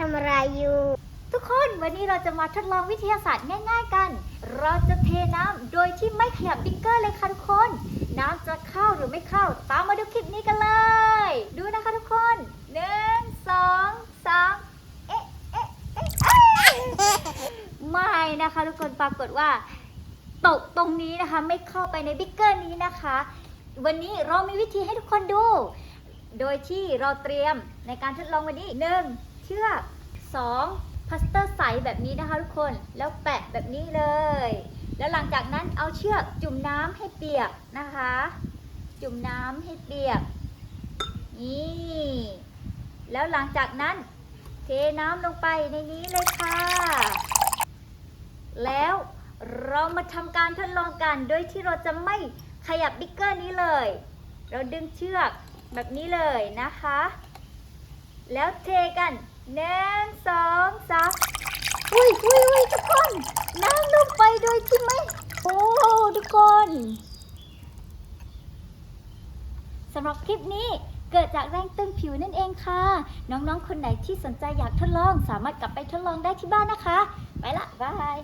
ทำอะไรอยู่ ทุกคนวันนี้เราจะมาทดลองวิทยาศาสตร์ง่าย ๆ กัน เราจะเทน้ำโดยที่ไม่ขยับบิ๊กเกอร์เลยค่ะทุกคน น้ำจะเข้าหรือไม่เข้า ตามมาดูคลิปนี้กันเลย ดูนะคะทุกคนหนึ่งสองสามเอ๊ะเอ๊ะเอ๊ะเอ๊ะไม่นะคะทุกคนปรากฏว่า ตกตรงนี้นะคะ ไม่เข้าไปในบิ๊กเกอร์นี้นะคะ วันนี้เรามีวิธีให้ทุกคนดู โดยที่เราเตรียมในการทดลองวันนี้หนึ่ง ชือกสองพลาสเตอร์ใสแบบนี้นะคะทุกคนแล้วแปะแบบนี้เลย แล้วหลังจากนั้นเอาเชือกจุ่มน้ำให้เปียกนะคะ จุ่มน้ำให้เปียกนี่แล้วหลังจากนั้นเทน้ำลงไปในนี้เลยค่ะ แล้วเรามาทำการทดลองกันโดยที่เราจะไม่ขยับบิ๊กเกอร์นี้เลย เราดึงเชือกแบบนี้เลยนะคะ แล้วเทกัน หนึ่งสองสามอุ้ยอุ้ยอุ้ยทุกคนน้ำลงไปโดยที่ไม่โอ้ทุกคนสำหรับคลิปนี้เกิดจากแรงตึงผิวนั่นเองค่ะ น้องๆ คนไหนที่สนใจอยากทดลอง สามารถกลับไปทดลองได้ที่บ้านนะคะ ไปละบาย